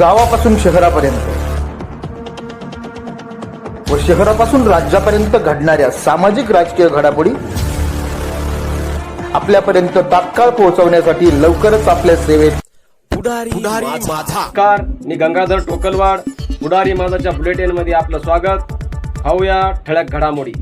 गावापासून शहरापर्यंत. व शहरापासून राज्यापर्यंत घडणाऱ्या सामाजिक राजकीय घडामोडी आपल्यापर्यंत तात्काळ पोहोचवण्यासाठी लवकरच आपल्या सेवेत पुढारी माझा. मी गंगाधर टोकलवाड पुढारी माझाच्या बुलेटिनमध्ये आपलं स्वागत. पाहूया ठळक घडामोडी.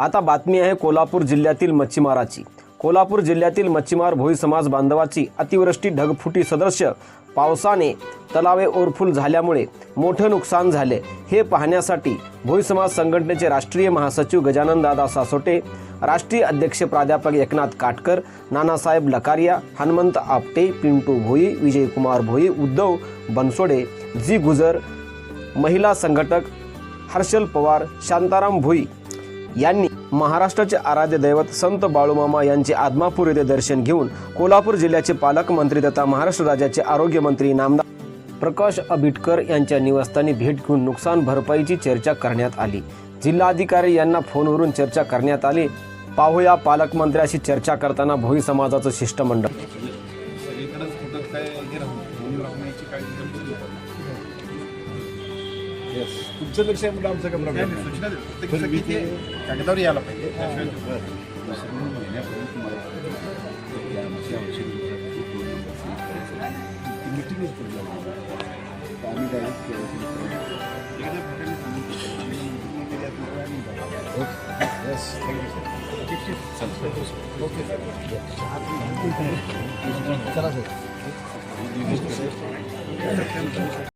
आता बातमी आहे कोल्हापूर जिल्ह्यातील मच्छीमाराची. कोल्हापूर जिल्ह्यातील मच्छीमार भोई समाज बांधवाची अतिवृष्टी ढगफुटी सदृश्य पावसाने तलावे ओरफुल झाल्यामुळे मोठं नुकसान झाले. हे पाहण्यासाठी भोई समाज संघटनेचे राष्ट्रीय महासचिव गजानन दादा सासोटे राष्ट्रीय अध्यक्ष प्राध्यापक एकनाथ काटकर नानासाहेब लकारिया हनुमंत आपटे पिंटू भोई विजयकुमार भोई उद्धव बनसोडे जी गुजर महिला संघटक हर्षल पवार शांताराम भोई यांनी महाराष्ट्राचे आराध्य दैवत संत बाळूमामा यांचे आदमापूर येथे दर्शन घेऊन कोल्हापूर जिल्ह्याचे पालकमंत्री तथा महाराष्ट्र राज्याचे आरोग्यमंत्री नामदार प्रकाश आबिटकर यांच्या निवासस्थानी भेट घेऊन नुकसान भरपाईची चर्चा करण्यात आली. जिल्हाधिकारी यांना फोनवरून चर्चा करण्यात आली. पाहूया पालकमंत्र्याशी चर्चा करताना भोई समाजाचं शिष्टमंडळ. कमी तुमचं लक्ष आहे मुलं आमचं प्रॉब्लेम सूचना की ते कागदावर यायला पाहिजे. त्याशिवाय मिटिंगच पडली आम्ही डायरेक्ट ओके.